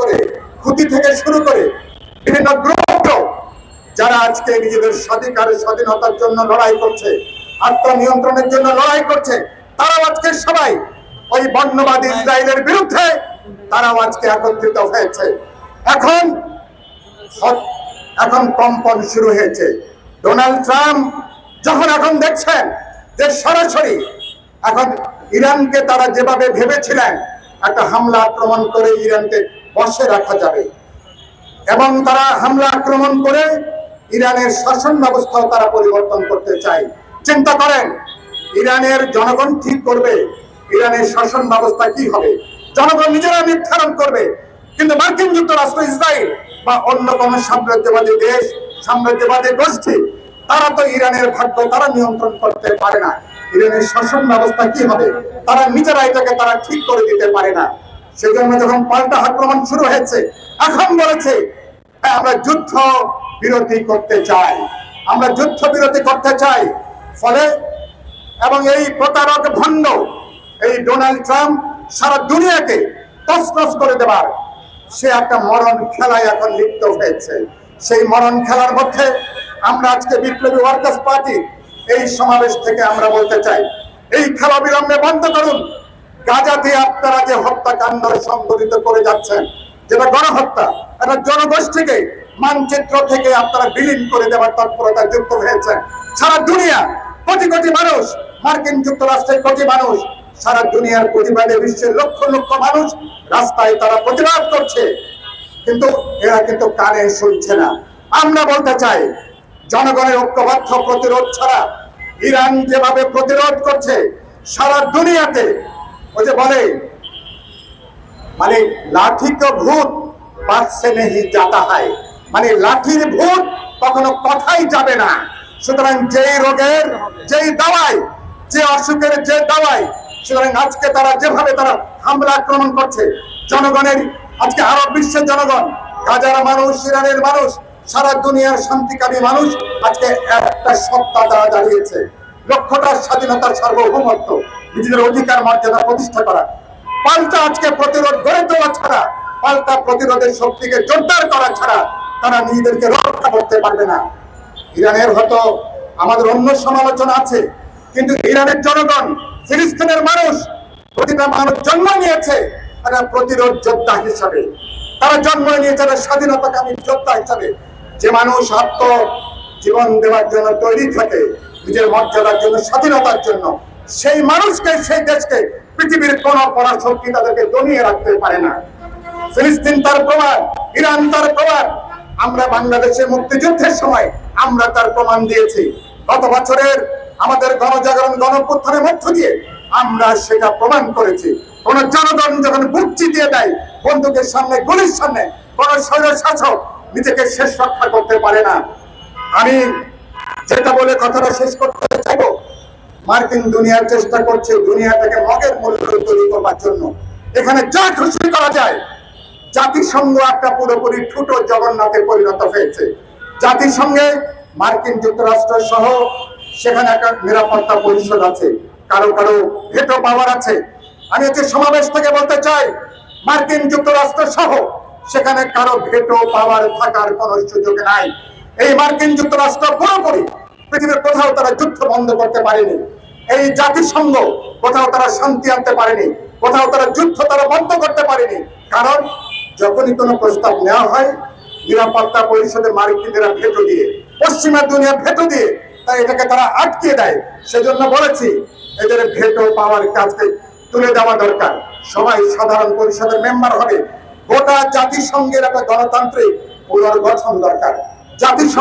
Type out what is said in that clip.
করে, ক্ষতি থেকে শুরু করে বিভিন্ন গ্রুপ যারা আজকে নিজেদের স্বাধিকারের স্বাধীনতার জন্য লড়াই করছে, আত্মনিয়ন্ত্রণের জন্য লড়াই করছে, তারাও আজকে সবাই ওই বর্ণবাদী ইসরায়েলের বিরুদ্ধে তারাও আজকে একত্রিত হয়েছে। এখন এখন কম্পন শুরু হয়েছে। ডোনাল্ড ট্রাম্প যখন এখন দেখছেন যে সরাসরি এখন ইরানকে তারা যেভাবে ভেবেছিলেন, একটা হামলা আক্রমণ করে ইরানকে বসে রাখা যাবে। এবং তারা হামলা আক্রমণ করে ইরানের শাসন ব্যবস্থাও তারা পরিবর্তন করতে চায়। চিন্তা করেন, ইরানের জনগণ ঠিক করবে? ইরানের শাসন ব্যবস্থা কি হবে? জনগণ নিজেরা নির্ধারণ করবে। কিন্তু মার্কিন যুক্তরাষ্ট্র, ইসরায়েল বা অন্য কোন সাম্রাজ্যবাদী দেশ, সাম্রাজ্যবাদী গোষ্ঠী, তারা তো ইরানের ভাগ্য তারা নিয়ন্ত্রণ করতে পারে না। ইরানের শাসন ব্যবস্থা কি হবে? তারা নিজেরা এটাকে তারা ঠিক করে দিতে পারে না। সেই জন্য যখন পাল্টা আক্রমণ শুরু হয়েছে এখন বলেছে হ্যাঁ, আমরা যুদ্ধ বিরতি করতে চাই। আমরা যুদ্ধ বিরতি করতে চাই। ফলে এবং এই প্রতারক ভণ্ড এই ডোনাল্ড ট্রাম্প সারা দুনিয়াকে তসনস করে দেবার সে একটা মরণ খেলায় এখন লিপ্ত হয়েছে। সেই মরণ খেলার মধ্যে আমরা আজকে বিপ্লবী ওয়ার্কার্স পার্টি এই সমাবেশ থেকে আমরা বলতে চাই এই খেলা বিলম্বে বন্ধ করুন। গাজাতে আপনারা যে হত্যাকাণ্ড সংঘটিত করে যাচ্ছেন, যেটা গণহত্যা একটা জনগোষ্ঠীকে, মানচিত্র থেকে আপনারা বিলীন করে দেওয়ার তৎপরতা যুক্ত হয়েছেন সারা দুনিয়া কোটি কোটি মানুষ, মার্কিন যুক্তরাষ্ট্রের কোটি মানুষ, সারা দুনিয়ার প্রতিবাদে বিশ্বের লক্ষ লক্ষ মানুষ রাস্তায় তারা প্রতিবাদ করছে। কিন্তু এরা কিন্তু কানে শুনছে না। আমরা বলতে চাই, জনগণের ঐক্যবদ্ধ প্রতিরোধ ছাড়া ইরান যেভাবে প্রতিরোধ করছে, সারা দুনিয়াতে ওই বলে মানে লাঠি তো ভূত পাচ্ছে নেহি মানে লাঠির ভূত কখনো কথাই যাবে না। সুতরাং যেই রোগের, যেই দাওয়াই যে অসুখের যে দাওয়াই সুতরাং আজকে তারা যেভাবে তারা হামলা আক্রমণ করছে, জনগণের, আজকে আরব বিশ্বের জনগণ গাজার মানুষ, ইরানের মানুষ, সারা দুনিয়ার শান্তিকামী মানুষ আজকে একটা সত্তা দ্বারা দাঁড়িয়েছে লক্ষ্যটা স্বাধীনতার সার্বভৌমত্ব। নিজেদের অধিকার মর্যাদা প্রতিষ্ঠা করা। পাল্টা আজকে প্রতিরোধ গড়ে তোলা ছাড়া, পাল্টা প্রতিরোধের শক্তিকে জোরদার করা ছাড়া তারা নিজেদেরকে রক্ষা করতে পারবে না। ইরানের হয়তো আমাদের অন্য সমালোচনা আছে, কিন্তু ইরানের জনগণ, ফিলিস্তিনের মানুষ প্রতিটা মানুষ জন্ম নিয়েছে তারা প্রতিরোধ যোদ্ধা হিসাবে। তারা জন্ম নিয়েছে একটা স্বাধীনতাকামী যোদ্ধা হিসাবে। যে মানুষ আত্ম জীবন দেওয়ার জন্য তৈরি থাকে, নিজের মর্যাদার জন্য, স্বাধীনতার জন্য সেই মানুষকে, সেই দেশকে পৃথিবীর কোন পরাশক্তি তাদেরকে দমিয়ে রাখতে পারে না। ফিলিস্তিন তার প্রমাণ, ইরান তার প্রমাণ। আমরা বাংলাদেশের মুক্তিযুদ্ধের সময় আমরা তার প্রমাণ দিয়েছি। গত বছরের আমাদের গণজাগরণ, গণপুত্থানের মধ্য দিয়ে আমরা সেটা প্রমাণ করেছি। কোন জনগণ যখন বুক দিয়ে দেয়, বন্দুকের সামনে, গুলির সামনে, কোন স্বৈর শাসক নিজেকে শেষ রক্ষা করতে পারে না। আমি যেটা বলে কথাটা শেষ করতে চাইব মার্কিন দুনিয়ার চেষ্টা করছে দুনিয়াটাকে মগের মূল্য তৈরি করবার জন্য। এখানে যা খুশি করা যায়, জাতিসংঘ একটা পুরোপুরি ঠুটো জগন্নাথে পরিণত হয়েছে। জাতিসংঘে মার্কিন যুক্তরাষ্ট্র সহ সেখানে একটা নিরাপত্তা পরিষদ আছে, কারও কারও ভেটো পাওয়ার আছে। আমি হচ্ছে সমাবেশ থেকে বলতে চাই, মার্কিন যুক্তরাষ্ট্র সহ সেখানে কারও ভেটো পাওয়ার থাকার কোনো সুযোগ নাই। এই মার্কিন যুক্তরাষ্ট্র পুরোপুরি পৃথিবীর কোথাও তারা যুদ্ধ বন্ধ করতে পারেনি। এই জাতিসংঘ কোথাও তারা শান্তি আনতে পারেনি। কোথাও তারা যুদ্ধ তারা বন্ধ করতে পারেনি। কারণ যখনই কোনো প্রস্তাব নেওয়া হয়, নিরাপত্তা পরিষদে মার্কিনেরা ভেটো দিয়ে, পশ্চিমা দুনিয়া ভেটো দিয়ে তাই এটাকে তারা আটকে দেয়। সেজন্য বলেছি, এদের ভেটো পাওয়ার কাজকে তুলে দেওয়া দরকার। সবাই সাধারণ পরিষদের মেম্বার হবে। গোটা জাতিসংঘের একটা গণতান্ত্রিক পুনর্গঠন দরকার। জাতিসংঘ